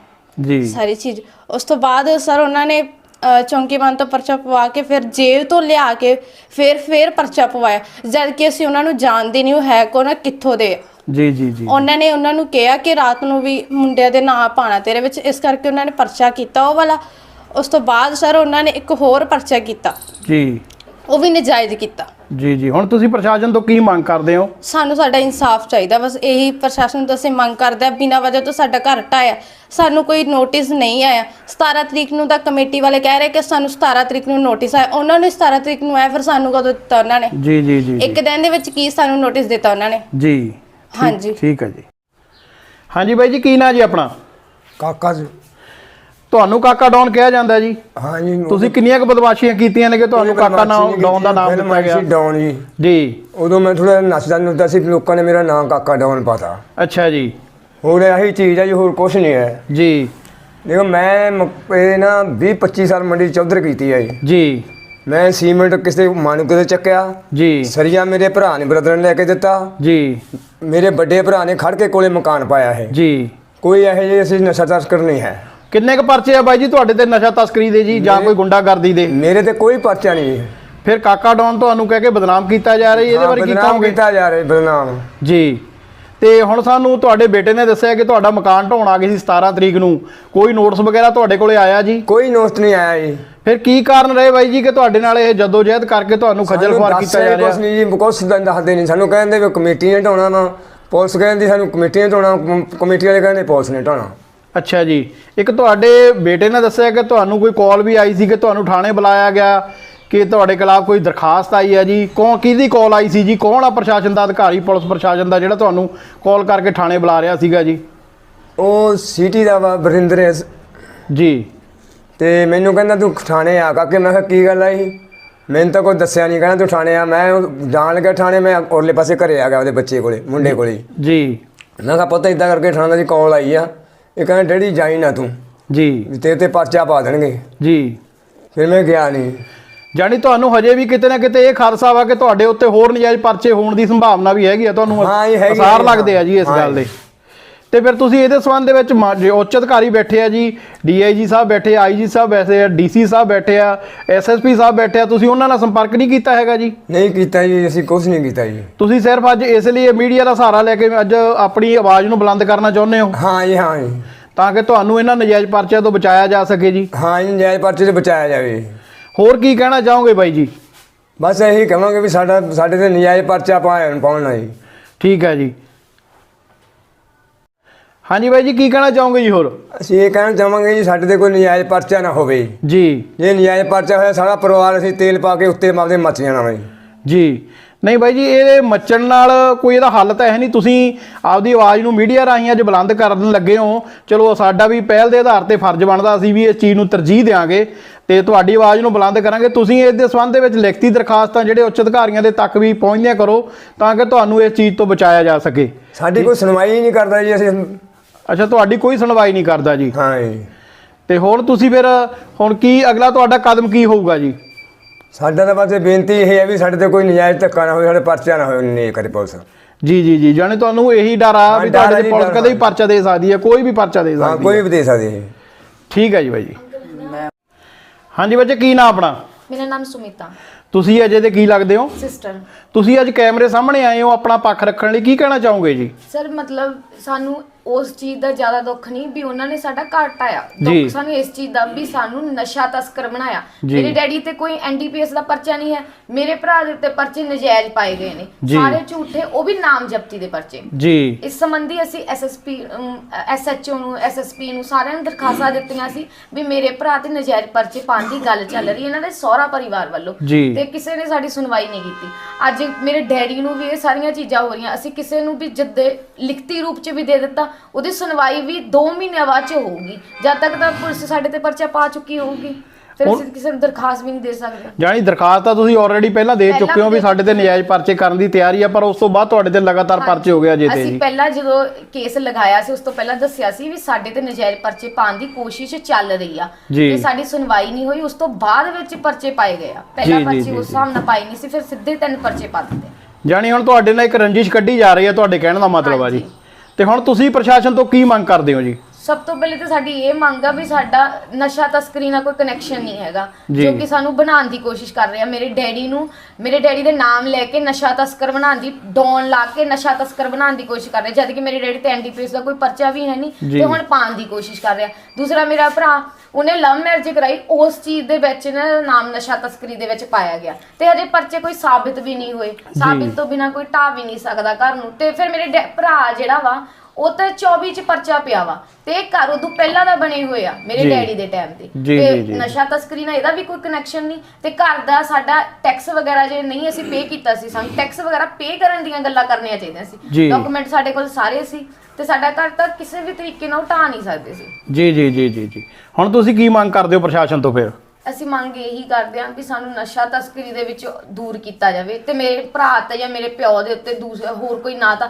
ਜੀ। ਸਾਰੀ ਚੀਜ਼। ਉਸ ਤੋਂ ਬਾਅਦ ਸਰ ਉਹਨਾਂ ਨੇ ਅ, ਚੌਂਕੀ ਮਾਨ ਤੋਂ ਪਰਚਾ ਪਵਾ ਕੇ ਫਿਰ ਜੇਲ੍ਹ ਤੋਂ ਲਿਆ ਕੇ ਫਿਰ ਫਿਰ ਪਰਚਾ ਪਵਾਇਆ। ਜਦ ਕਿ ਅਸੀਂ ਉਹਨਾਂ ਨੂੰ ਜਾਣਦੇ ਨਹੀਂ ਉਹ ਹੈ ਕੌਣ ਆ, ਕਿੱਥੋਂ ਦੇ ਆ। ਜੀ ਜੀ ਜੀ। ਉਹਨਾਂ ਨੇ ਉਹਨਾਂ ਨੂੰ ਕਿਹਾ ਕਿ ਰਾਤ ਨੂੰ ਵੀ ਮੁੰਡਿਆਂ ਦੇ ਨਾਂ ਪਾਣਾ ਤੇਰੇ ਵਿੱਚ। ਇਸ ਕਰਕੇ ਉਹਨਾਂ ਨੇ ਪਰਚਾ ਕੀਤਾ ਉਹ ਵਾਲਾ। ਉਸ ਤੋਂ ਬਾਅਦ ਸਰ ਉਹਨਾਂ ਨੇ ਇੱਕ ਹੋਰ ਪਰਚਾ ਕੀਤਾ। ਜੀ। ਉਹ ਵੀ ਨਜਾਇਜ਼ ਕੀਤਾ। ਜੀ ਜੀ। ਹੁਣ ਤੁਸੀਂ ਪ੍ਰਸ਼ਾਸਨ ਤੋਂ ਕੀ ਮੰਗ ਕਰਦੇ ਹੋ? ਸਾਨੂੰ ਸਾਡਾ ਇਨਸਾਫ ਚਾਹੀਦਾ। ਬਸ ਇਹੀ ਪ੍ਰਸ਼ਾਸਨ ਤੋਂ ਅਸੀਂ ਮੰਗ ਕਰਦੇ ਆ ਬਿਨਾਂ ਵਜ੍ਹਾ ਤੋਂ ਸਾਡਾ ਘਰ ਢਾਇਆ ਸਾਨੂੰ ਕੋਈ ਨੋਟਿਸ ਨਹੀਂ ਆਇਆ। 17 ਤਰੀਕ ਨੂੰ ਤਾਂ ਕਮੇਟੀ ਵਾਲੇ ਕਹਿ ਰਹੇ ਕਿ ਸਾਨੂੰ 17 ਤਰੀਕ ਨੂੰ ਨੋਟਿਸ ਆਇਆ। ਉਹਨਾਂ ਨੂੰ 17 ਤਰੀਕ ਨੂੰ ਆਇਆ ਫਿਰ ਸਾਨੂੰ ਕਦੋਂ ਦਿੱਤਾ ਉਹਨਾਂ ਨੇ? ਜੀ ਜੀ ਜੀ ਜੀ। ਇੱਕ ਦਿਨ ਦੇ ਵਿੱਚ ਕੀ ਸਾਨੂੰ ਨੋਟਿਸ ਦਿੱਤਾ ਉਹਨਾਂ ਨੇ? ਜੀ ਠੀਕ- ਹਾਂਜੀ। ਠੀਕ ਹੈ ਜੀ। ਹਾਂਜੀ ਬਾਈ ਜੀ ਕੀ ਨਾਂ ਜੀ ਆਪਣਾ? ਕਾਕਾ ਜੀ। ਤੁਹਾਨੂੰ ਕਾਕਾ ਡੌਨ ਕਿਹਾ ਜਾਂਦਾ ਜੀ? ਹਾਂ ਜੀ ਤੁਸੀਂ ਕਿੰਨੀਆਂ ਕੁ ਬਦਮਾਸ਼ੀਆਂ ਕੀਤੀਆਂ ਨੇ ਕਿ ਤੁਹਾਨੂੰ ਕਾਕਾ ਨਾਮ ਡੌਨ ਦਾ ਨਾਮ ਦਿੱਤਾ ਗਿਆ? ਸੀ ਡੌਨ ਜੀ। ਜੀ। ਉਦੋਂ ਮੈਂ ਥੋੜਾ ਨੱਚਦਾ ਨੁੱਚਦਾ ਸੀ ਲੋਕਾਂ ਨੇ ਮੇਰਾ ਨਾਮ ਕਾਕਾ ਡੌਨ ਪਾਤਾ। ਅੱਛਾ ਜੀ। ਹੋਰ ਇਹੀ ਚੀਜ਼ ਹੈ ਜੀ ਹੋਰ ਕੁਝ ਨਹੀਂ ਹੈ। ਜੀ। ਦੇਖੋ ਮੈਂ ਇਹ ਨਾ 20 25 ਸਾਲ ਮੰਡੀ ਚੌਧਰ ਕੀਤੀ ਹੈ ਜੀ। ਜੀ। ਮੈਂ ਸੀਮੈਂਟ ਕਿਸੇ ਮਾਨੁਕੇ ਤੇ ਚੱਕਿਆ। ਜੀ। ਸਰੀਆ ਮੇਰੇ ਭਰਾ ਨੇ ਬ੍ਰਦਰ ਨੇ ਲੈ ਕੇ ਦਿੱਤਾ। ਜੀ। ਮੇਰੇ ਵੱਡੇ ਭਰਾ ਨੇ ਖੜ ਕੇ ਕੋਲੇ ਮਕਾਨ ਪਾਇਆ ਹੈ। ਜੀ। ਕੋਈ ਇਹੋ ਜਿਹੇ ਅਸੀਂ ਨਸ਼ਾ ਤਸਕਰ ਨਹੀਂ ਹੈ। ਕਿੰਨੇ ਕੁ ਪਰਚੇ ਆ ਬਾਈ ਜੀ ਤੁਹਾਡੇ ਤੇ ਨਸ਼ਾ ਤਸਕਰੀ ਦੇ ਜੀ ਜਾਂ ਕੋਈ ਗੁੰਡਾਗਰਦੀ ਦੇ? ਮੇਰੇ ਤੇ ਕੋਈ ਪਰਚਾ ਨਹੀਂ ਫਿਰ ਕਾਕਾ ਡੌਨ ਤੁਹਾਨੂੰ ਕਹਿ ਕੇ ਬਦਨਾਮ ਕੀਤਾ ਜਾ ਰਿਹਾ ਜੀ, ਇਹਦੇ ਬਾਰੇ ਕੀ ਬਦਨਾਮ ਕਹੋਗੇ? ਕੀਤਾ ਜਾ ਰਿਹਾ ਬਦਨਾਮ। ਜੀ। ਤੇ ਹੁਣ ਸਾਨੂੰ ਤੁਹਾਡੇ ਬੇਟੇ ਨੇ ਦੱਸਿਆ ਕਿ ਤੁਹਾਡਾ ਮਕਾਨ ਢਾਉਣ ਆ ਗਈ ਸੀ 17 ਤਰੀਕ ਨੂੰ। ਕੋਈ ਨੋਟਿਸ ਵਗੈਰਾ ਤੁਹਾਡੇ ਕੋਲੇ ਆਇਆ ਜੀ? ਕੋਈ ਨੋਸਟ ਨਹੀਂ ਆਇਆ ਜੀ। ਫਿਰ ਕੀ ਕਾਰਨ ਰਹੇ ਬਾਈ ਜੀ ਕਿ ਤੁਹਾਡੇ ਨਾਲ ਇਹ ਜਦੋਜਹਿਦ ਕਰਕੇ ਤੁਹਾਨੂੰ ਖੱਜਲ ਖੁਆਰ ਕੀਤਾ ਜਾ ਕੁਛ ਰਿਹਾ? ਨਹੀਂ ਜੀ ਕੁਛ ਦਾ ਦੱਸਦੇ ਨਹੀਂ। ਸਾਨੂੰ ਕਹਿੰਦੇ ਵੀ ਕਮੇਟੀ ਨੇ ਢਾਉਣਾ ਵਾ। ਪੁਲਿਸ ਕਹਿੰਦੀ ਸਾਨੂੰ ਕਮੇਟੀ ਨੇ ਢਾਉਣਾ ਕਮ- ਕਮੇਟੀ ਵਾਲੇ ਕਹਿੰਦੇ ਪੁਲਿਸ ਨੇ ਢਾਉਣਾ। ਅੱਛਾ ਜੀ। ਇੱਕ ਤੁਹਾਡੇ ਬੇਟੇ ਨੇ ਦੱਸਿਆ ਕਿ ਤੁਹਾਨੂੰ ਕੋਈ ਕਾਲ ਵੀ ਆਈ ਸੀ ਕਿ ਤੁਹਾਨੂੰ ਥਾਣੇ ਬੁਲਾਇਆ ਗਿਆ ਕਿ ਤੁਹਾਡੇ ਖਿਲਾਫ ਕੋਈ ਦਰਖਾਸਤ ਆਈ ਹੈ ਜੀ? ਕੌਣ ਕਿਹਦੀ ਕਾਲ ਆਈ ਸੀ ਜੀ? ਕੌਣ ਆ ਪ੍ਰਸ਼ਾਸਨ ਦਾ ਅਧਿਕਾਰੀ ਪੁਲਿਸ ਪ੍ਰਸ਼ਾਸਨ ਦਾ ਜਿਹੜਾ ਤੁਹਾਨੂੰ ਕਾਲ ਕਰਕੇ ਥਾਣੇ ਬੁਲਾ ਰਿਹਾ ਸੀਗਾ ਜੀ? ਉਹ ਸਿਟੀ ਦਾ ਵਾ ਬਰਿੰਦਰ ਹੈ ਜੀ। ਤੇ ਮੈਨੂੰ ਕਹਿੰਦਾ ਤੂੰ ਥਾਣੇ ਆ। ਕਾਕੇ ਮੈਂ ਕਿਹਾ ਕੀ ਗੱਲ ਆਈ ਮੈਨੂੰ ਤਾਂ ਕੋਈ ਦੱਸਿਆ ਨਹੀਂ ਕਹਿੰਦਾ ਤੂੰ ਥਾਣੇ ਆ। ਮੈਂ ਜਾਣ ਲੱਗਾ ਥਾਣੇ ਮੈਂ ਉਰਲੇ ਪਾਸੇ ਘਰੇ ਆ ਗਿਆ ਉਹਦੇ ਬੱਚੇ ਕੋਲੇ ਮੁੰਡੇ ਕੋਲੇ। ਜੀ। ਮੈਂ ਕਿਹਾ ਪਤਾ ਇਦਾਂ ਕਰਕੇ ਥਾਣੇ ਦੀ ਕਾਲ ਆਈ ਆ। ਇਹ ਕਹਿੰਦਾ ਡੈਡੀ ਜਾਈ ਨਾ ਤੂੰ। ਜੀ। ਵੀ ਤੇਰੇ ਤੇ ਪਰਚਾ ਪਾ ਦੇਣਗੇ। ਜੀ। ਫਿਰ ਮੈਂ ਗਿਆ ਨਹੀਂ ਜਾਣੀ ਤੁਹਾਨੂੰ ਹਜੇ ਵੀ ਕਿਤੇ ਨਾ ਕਿਤੇ ਇਹ ਖਾਦਸਾ ਵਾ ਕਿ ਤੁਹਾਡੇ ਉੱਤੇ ਹੋਰ ਨਜਾਇਜ਼ ਪਰਚੇ ਹੋਣ ਦੀ ਸੰਭਾਵਨਾ ਵੀ ਹੈਗੀ ਆ। ਤੁਹਾਨੂੰ ਹਾਂ, ਇਹ ਹੈਗੀ ਅਸਾਰ ਆ, ਲੱਗਦੇ ਆ ਜੀ ਇਸ। ਗੱਲ ਦੇ। ਤੇ ਫਿਰ ਤੁਸੀਂ ਇਹਦੇ ਸੰਬੰਧ ਦੇ ਵਿੱਚ ਮਾ- ਜੇ ਉੱਚ ਅਧਿਕਾਰੀ ਬੈਠੇ ਆ ਜੀ ਡੀਆਈਜੀ ਸਾਹਿਬ ਬੈਠੇ ਆਈਜੀ ਸਾਹਿਬ ਬੈਠੇ ਆ ਡੀਸੀ ਸਾਹਿਬ ਬੈਠੇ ਆ ਐਸਐਸਪੀ ਸਾਹਿਬ ਬੈਠੇ ਆ ਤੁਸੀਂ ਉਹਨਾਂ ਨਾਲ ਸੰਪਰਕ ਨਹੀਂ ਕੀਤਾ ਹੈਗਾ ਜੀ? ਨਹੀਂ ਕੀਤਾ ਜੀ ਅਸੀਂ ਕੁਝ ਨਹੀਂ ਕੀਤਾ ਜੀ। ਤੁਸੀਂ ਸਿਰਫ ਅੱਜ ਇਸ ਲਈ ਮੀਡੀਆ ਦਾ ਸਹਾਰਾ ਲੈ ਕੇ ਅੱਜ ਆਪਣੀ ਆਵਾਜ਼ ਨੂੰ ਬੁਲੰਦ ਕਰਨਾ ਚਾਹੁੰਦੇ ਹੋ? ਹਾਂ ਜੀ ਹਾਂ ਜੀ। ਤਾਂ ਕਿ ਤੁਹਾਨੂੰ ਇਹਨਾਂ ਨਜਾਇਜ਼ ਪਰਚਿਆਂ ਤੋਂ ਬਚਾਇਆ ਜਾ ਸਕੇ ਜੀ। ਹਾਂ ਜੀ ਨਜਾਇਜ਼ ਪਰਚੇ ਤੋਂ ਬਚਾਇਆ ਜਾਵੇ। ਹੋਰ ਕੀ ਕਹਿਣਾ ਚਾਹੋਗੇ ਬਾਈ ਜੀ? ਬਸ ਇਹੀ ਕਹਾਂਗੇ ਵੀ ਸਾਡਾ ਸਾਡੇ ਤੇ ਨਜਾਇਜ਼ ਪਰਚਾ ਪਾਉਣ ਪਾਉਣਾ ਜੀ ਠੀਕ ਹੈ ਜੀ। ਹਾਂਜੀ ਬਾਈ ਜੀ ਕੀ ਕਹਿਣਾ ਚਾਹੋਗੇ ਜੀ ਹੋਰ? ਅਸੀਂ ਇਹ ਕਹਿਣਾ ਚਾਹਾਂਗੇ ਜੀ ਸਾਡੇ ਤੇ ਕੋਈ ਨਜਾਇਜ਼ ਪਰਚਾ ਨਾ ਹੋਵੇ। ਜੀ। ਜੇ ਨਜਾਇਜ਼ ਪਰਚਾ ਹੋਇਆ ਸਾਰਾ ਪਰਿਵਾਰ ਅਸੀਂ ਤੇਲ ਪਾ ਕੇ ਉੱਤੇ ਮਾਪਦੇ ਮੱਚ ਜਾਣਾ ਵਾ ਜੀ। ਜੀ ਨਹੀਂ ਬਾਈ ਜੀ ਇਹ ਮੱਚਣ ਨਾਲ ਕੋਈ ਇਹਦਾ ਹੱਲ ਤਾਂ ਹੈ ਨਹੀਂ। ਤੁਸੀਂ ਆਪਦੀ ਆਵਾਜ਼ ਨੂੰ ਮੀਡੀਆ ਰਾਹੀਂ ਅੱਜ ਬੁਲੰਦ ਕਰਨ ਲੱਗੇ ਹੋ। ਚਲੋ ਸਾਡਾ ਵੀ ਪਹਿਲ ਦੇ ਆਧਾਰ ਤੇ ਫਰਜ਼ ਬਣਦਾ ਅਸੀਂ ਵੀ ਇਸ ਚੀਜ਼ ਨੂੰ ਤਰਜੀਹ ਦੇਵਾਂਗੇ ਤੇ ਤੁਹਾਡੀ ਆਵਾਜ਼ ਨੂੰ ਬੁਲੰਦ ਕਰਾਂਗੇ। ਤੁਸੀਂ ਇਸ ਦੇ ਸੰਬੰਧ ਦੇ ਵਿੱਚ ਲਿਖਤੀ ਦਰਖਾਸਤਾਂ ਜਿਹੜੇ ਉੱਚ ਅਧਿਕਾਰੀਆਂ ਦੇ ਤੱਕ ਵੀ ਪਹੁੰਚਦੀਆਂ ਕਰੋ ਤਾਂ ਕਿ ਤੁਹਾਨੂੰ ਇਸ ਚੀਜ਼ ਤੋਂ ਬਚਾਇਆ ਜਾ ਸਕੇ। ਸਾਡੀ ਕੋਈ ਸੁਣਵਾਈ ਹੀ ਨਹੀਂ ਕਰਦਾ ਜੀ ਅਸੀਂ ਅੱਛਾ ਤੁਹਾਡੀ ਕੋਈ ਸੁਣਵਾਈ ਨਹੀਂ ਕਰਦਾ ਜੀ। ਹਾਂ ਜੀ। ਤੇ ਹੁਣ ਤੁਸੀਂ ਫਿਰ ਹੁਣ ਕੀ ਅਗਲਾ ਤੁਹਾਡਾ ਕਦਮ ਕੀ ਹੋਊਗਾ ਜੀ? ਸਾਡਾ ਤਾਂ ਬਸ ਬੇਨਤੀ ਇਹ ਹੈ ਵੀ ਸਾਡੇ ਤੇ ਕੋਈ ਨਜਾਇਜ਼ ਧੱਕਾ ਨਾ ਹੋਵੇ ਸਾਡੇ ਪਰਚਾ ਨਾ ਹੋਵੇ ਨਹੀਂ ਕਰੇ ਪੁਲਿਸ। ਜੀ ਜੀ ਜੀ ਜਾਣੇ ਤੁਹਾਨੂੰ ਇਹੀ ਡਰ ਆ ਹਾਂ, ਵੀ ਤੁਹਾਡੇ ਤੇ ਪੁਲਿਸ ਕਦੇ ਵੀ। ਪਰਚਾ ਦੇ ਸਕਦੀ ਹੈ ਕੋਈ ਵੀ ਪਰਚਾ ਦੇ ਹਾਂ ਸਕਦੀ ਕੋਈ ਹੈ। ਵੀ ਦੇ ਸਕਦੇ ਹੈ। ਠੀਕ ਹੈ ਜੀ ਬਾਈ ਜੀ। ਹਾਂਜੀ ਬੱਚੇ ਕੀ ਨਾਂ ਆਪਣਾ? ਮੇਰਾ ਨਾਮ ਸੁਮਿਤਾ। ਤੁਸੀਂ ਅਜੇ ਦੇ ਕੀ ਲੱਗਦੇ ਹੋ? ਸਿਸਟਰ ਤੁਸੀਂ ਅੱਜ ਕੈਮਰੇ ਸਾਹਮਣੇ ਆਏ ਹੋ ਆਪਣਾ ਪੱਖ ਰੱਖਣ ਲਈ ਕੀ ਕਹਿਣਾ ਚਾਹੋਗੇ ਜੀ? ਸਰ ਮਤਲਬ ਸਾਨੂੰ ਉਸ ਚੀਜ਼ ਦਾ ਜ਼ਿਆਦਾ ਦੁੱਖ ਨਹੀਂ ਵੀ ਉਹਨਾਂ ਨੇ ਸਾਡਾ ਘਰ ਟਾਇਆ ਜੀ। ਦੁੱਖ ਸਾਨੂੰ ਇਸ ਚੀਜ਼ ਦਾ ਵੀ ਸਾਨੂੰ ਨਸ਼ਾ ਤਸਕਰ ਬਣਾਇਆ। ਜੀ। ਮੇਰੇ ਡੈਡੀ ਤੇ ਕੋਈ ਐਨਡੀਪੀਐਸ ਦਾ ਪਰਚਾ ਨਹੀਂ ਹੈ। ਮੇਰੇ ਭਰਾ ਦੇ ਉੱਤੇ ਪਰਚੇ ਨਜਾਇਜ਼ ਪਾਏ ਗਏ ਨੇ। ਜੀ। ਸਾਰੇ ਝੂਠੇ ਉਹ ਵੀ ਨਾਮ ਜ਼ਬਤੀ ਦੇ ਪਰਚੇ। ਜੀ। ਇਸ ਸੰਬੰਧੀ ਅਸੀਂ ਐਸਐਸਪੀ ਐਸਐਚਓ ਨੂੰ ਐਸਐਸਪੀ ਨੂੰ ਸਾਰਿਆਂ ਨੂੰ ਦਰਖਾਸਤਾਂ ਦਿੱਤੀਆਂ ਸੀ ਵੀ ਮੇਰੇ ਭਰਾ ਤੇ ਨਜਾਇਜ਼ ਪਰਚੇ ਪਾਉਣ ਦੀ ਗੱਲ ਚੱਲ ਰਹੀ ਹੈ। ਇਹਨਾਂ ਦੇ ਸਹੁਰਾ ਪਰਿਵਾਰ ਵੱਲੋਂ। ਜੀ। ਤੇ ਕਿਸੇ ਨੇ ਸਾਡੀ ਸੁਣਵਾਈ ਨਹੀਂ ਕੀਤੀ। ਅੱਜ ਮੇਰੇ ਡੈਡੀ ਨੂੰ ਵੀ ਇਹ ਸਾਰੀਆਂ ਚੀਜ਼ਾਂ ਹੋ ਰਹੀਆਂ। ਅਸੀਂ ਕਿਸੇ ਨੂੰ ਵੀ ਜਦ ਲਿਖਤੀ ਰੂਪ 'ਚ ਵੀ ਦੇ ਦਿੱਤਾ ਉਹਦੀ ਸੁਣਵਾਈ ਵੀ 2 ਮਹੀਨਿਆਂ ਬਾਅਦ 'ਚ ਹੋਊਗੀ। ਜਦ ਤੱਕ ਤਾਂ ਪੁਲਿਸ ਸਾਡੇ ਤੇ ਪਰਚਾ ਪਾ ਚੁੱਕੀ ਹੋਊਗੀ ਫਿਰ ਅਸੀਂ ਕਿਸੇ ਨੂੰ ਦਰਖਾਸਤ ਵੀ ਨਹੀਂ ਦੇ ਸਕਦੇ। ਜਾਣੀ ਦਰਖਾਸਤ ਤਾਂ ਤੁਸੀਂ ਆਲਰੇਡੀ ਪਹਿਲਾਂ ਦੇ ਚੁੱਕੇ ਹੋ ਵੀ ਸਾਡੇ ਤੇ ਨਜਾਇਜ਼ ਪਰਚੇ ਕਰਨ ਦੀ ਤਿਆਰੀ ਆ ਪਰ ਉਸ ਤੋਂ ਬਾਅਦ ਤੁਹਾਡੇ ਤੇ ਲਗਾਤਾਰ ਪਰਚੇ ਹੋ ਗਏ ਅਜੇ ਤੇ ਅਸੀਂ ਪਹਿਲਾਂ ਜਦੋਂ ਕੇਸ ਲਗਾਇਆ ਸੀ ਉਸ ਤੋਂ ਪਹਿਲਾਂ ਦੱਸਿਆ ਸੀ ਵੀ ਸਾਡੇ ਤੇ ਨਜਾਇਜ਼ ਪਰਚੇ ਪਾਉਣ ਦੀ ਕੋਸ਼ਿਸ਼ ਚੱਲ ਰਹੀ ਆ। ਤੇ ਸਾਡੀ ਸੁਣਵਾਈ ਨਹੀਂ ਹੋਈ ਉਸ ਤੋਂ ਬਾਅਦ ਵਿੱਚ ਪਰਚੇ ਪਾਏ ਗਏ ਆ। ਪਹਿਲਾਂ ਪਰਚੇ ਉਸ। ਹਿਸਾਬ ਨਾਲ ਪਾਏ ਨਹੀਂ ਸੀ ਫਿਰ ਸਿੱਧੇ ਤਿੰਨ ਪਰਚੇ ਪਾ ਦਿੱਤੇ। ਜਾਣੀ ਹੁਣ ਤੁਹਾਡੇ ਨਾਲ ਇੱਕ ਰੰਜਿਸ਼ ਕੱਢੀ ਜਾ ਰਹੀ ਹੈ ਤੁਹਾਡੇ ਕਹਿਣ ਦਾ ਮਤਲਬ ਆ ਜੀ। ਤੇ ਹੁਣ ਤੁਸੀਂ ਪ੍ਰਸ਼ਾਸਨ ਤੋਂ ਕੀ ਮੰਗ ਕਰਦੇ ਹੋ ਜੀ? ਸਭ ਤੋਂ ਪਹਿਲੇ ਤਾਂ ਸਾਡੀ ਇਹ ਮੰਗ ਆ ਵੀ ਸਾਡਾ ਨਸ਼ਾ ਤਸਕਰੀ ਨਾਲ ਕੋਈ ਕਨੈਕਸ਼ਨ ਨਹੀਂ ਹੈਗਾ। ਜੀ। ਕਿ ਸਾਨੂੰ ਬਣਾਉਣ ਦੀ ਕੋਸ਼ਿਸ਼ ਕਰ ਰਹੇ ਆ। ਮੇਰੇ ਡੈਡੀ ਨੂੰ ਮੇਰੇ ਡੈਡੀ ਦੇ ਨਾਮ ਲੈ ਕੇ ਨਸ਼ਾ ਤਸਕਰ ਬਣਾਉਣ ਦੀ ਡੌਨ ਲਾ ਕੇ ਨਸ਼ਾ ਤਸਕਰ ਬਣਾਉਣ ਦੀ ਕੋਸ਼ਿਸ਼ ਕਰ ਰਹੇ ਜਦ ਕਿ ਮੇਰੇ ਡੈਡੀ ਤੇ ਐਨਡੀਪੀਐਸ ਦਾ ਕੋਈ ਪਰਚਾ ਵੀ ਹੈ ਨਹੀਂ। ਤੇ ਹੁਣ ਪਾਉਣ ਦੀ ਕੋਸ਼ਿਸ਼ ਕਰ ਰਿਹਾ ਦੂਸਰਾ ਮੇਰਾ ਭਰਾ ਉਹਨੇ ਲਵ ਮੈਰਿਜ ਕਰਾਈ ਉਸ ਚੀਜ਼ ਦੇ ਵਿੱਚ ਨਾ ਨਾਮ ਨਸ਼ਾ ਤਸਕਰੀ ਦੇ ਵਿੱਚ ਪਾਇਆ ਗਿਆ। ਤੇ ਹਜੇ ਪਰਚੇ ਕੋਈ ਸਾਬਿਤ ਵੀ ਨਹੀਂ ਹੋਏ। ਸਾਬਿਤ ਤੋਂ ਬਿਨਾ ਕੋਈ ਢਾ ਵੀ ਨਹੀਂ ਸਕਦਾ ਘਰ ਨੂੰ। ਤੇ ਫਿਰ ਮੇਰੇ ਡੈ- ਭਰਾ ਜਿਹੜਾ ਵਾ ਉਹ ਤਾਂ 24 ਚ ਪਰਚਾ ਪਿਆ ਵਾ। ਤੇ ਇਹ ਘਰ ਉਦੋਂ ਪਹਿਲਾਂ ਦਾ ਬਣੇ ਹੋਏ ਆ ਮੇਰੇ ਜੀ। ਡੈਡੀ ਦੇ ਟਾਈਮ ਤੇ। ਜੀ, ਤੇ ਜੀ। ਨਸ਼ਾ ਤਸਕਰੀ ਨਾਲ ਇਹਦਾ ਵੀ ਕੋਈ ਕਨੈਕਸ਼ਨ ਨਹੀਂ। ਤੇ ਘਰ ਦਾ ਸਾਡਾ ਟੈਕਸ ਵਗੈਰਾ ਜੇ ਨਹੀਂ ਅਸੀਂ ਪੇ ਕੀਤਾ ਸੀ ਸਾਨੂੰ ਟੈਕਸ ਵਗੈਰਾ ਪੇ ਕਰਨ ਦੀਆਂ ਗੱਲਾਂ ਕਰਨੀਆਂ ਚਾਹੀਦੀਆਂ ਜੀ। ਸੀ ਡਾਕੂਮੈਂਟ ਸਾਡੇ ਕੋਲ ਸਾਰੇ ਸੀ। ਤੇ ਸਾਡਾ ਘਰ ਤਾਂ ਕਿਸੇ ਵੀ ਤਰੀਕੇ ਨਾਲ ਢਾ ਨਹੀਂ ਸਕਦੇ ਸੀ। ਜੀ ਜੀ ਜੀ ਜੀ ਜੀ। ਹੁਣ ਤੁਸੀਂ ਕੀ ਮੰਗ ਕਰਦੇ ਹੋ ਪ੍ਰਸ਼ਾਸਨ ਤੋਂ ਫਿਰ? ਅਸੀਂ ਮੰਗ ਇਹੀ ਕਰਦੇ ਹਾਂ ਕਿ ਸਾਨੂੰ ਨਸ਼ਾ ਤਸਕਰੀ ਦੇ ਵਿੱਚ ਦੂਰ ਕੀਤਾ ਜਾਵੇ ਤੇ ਮੇਰੇ ਭਰਾ ਤੇ ਜਾਂ ਮੇਰੇ ਪਿਓ ਦੇ ਉੱਤੇ ਦੂਸਰਾ ਹੋਰ ਕੋਈ ਨਾ ਤਾਂ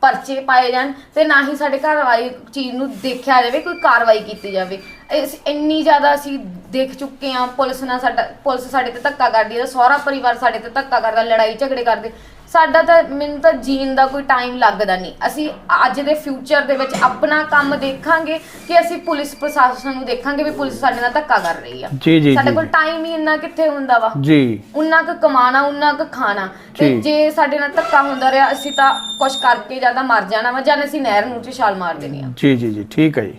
ਪਰਚੇ ਪਾਏ ਜਾਣ ਤੇ ਨਾ ਹੀ ਸਾਡੇ ਘਰ ਵਾਲੀ ਚੀਜ਼ ਨੂੰ ਦੇਖਿਆ ਜਾਵੇ ਕੋਈ ਕਾਰਵਾਈ ਕੀਤੀ ਜਾਵੇ। ਇਸ ਇੰਨੀ ਜ਼ਿਆਦਾ ਅਸੀਂ ਦੇਖ ਚੁੱਕੇ ਹਾਂ ਪੁਲਿਸ ਨਾਲ ਸਾਡਾ ਪੁਲਿਸ ਸਾਡੇ ਤੇ ਧੱਕਾ ਕਰਦੀ ਹੈ ਸਹੁਰਾ ਪਰਿਵਾਰ ਸਾਡੇ ਤੇ ਧੱਕਾ ਕਰਦਾ ਲੜਾਈ ਝਗੜੇ ਕਰਦੇ। ਸਾਡਾ ਤਾਂ ਮੈਨੂੰ ਤਾਂ ਜੀਣ ਦਾ ਕੋਈ ਟਾਈਮ ਲੱਗਦਾ ਨਹੀਂ। ਅਸੀਂ ਅੱਜ ਦੇ ਫਿਊਚਰ ਦੇ ਵਿੱਚ ਆਪਣਾ ਕੰਮ ਦੇਖਾਂਗੇ ਕਿ ਅਸੀਂ ਪੁਲਿਸ ਪ੍ਰਸ਼ਾਸਨ ਨੂੰ ਦੇਖਾਂਗੇ ਵੀ ਪੁਲਿਸ ਸਾਡੇ ਨਾਲ ਧੱਕਾ ਕਰ ਰਹੀ ਆ। ਜੀ, ਜੀ, ਸਾਡੇ ਜੀ। ਕੋਲ ਟਾਈਮ ਹੀ ਇੰਨਾ ਕਿੱਥੇ ਹੁੰਦਾ ਵਾ? ਜੀ। ਉਨਾ ਕੁ ਕਮਾਣਾ ਉਨਾ ਕੁ ਖਾਣਾ। ਤੇ ਜੀ। ਜੇ ਸਾਡੇ ਨਾਲ ਧੱਕਾ ਹੁੰਦਾ ਰਿਹਾ ਅਸੀਂ ਤਾਂ ਕੁਝ ਕਰਕੇ ਜ਼ਿਆਦਾ ਮਰ ਜਾਣਾ ਵਾ ਜਾਂ ਅਸੀਂ ਨਹਿਰ ਨੂੰ ਚ ਛਾਲ ਮਾਰ ਦੇਣੀ ਆ। ਜੀ ਜੀ ਜੀ ਠੀਕ ਹੈ ਜੀ।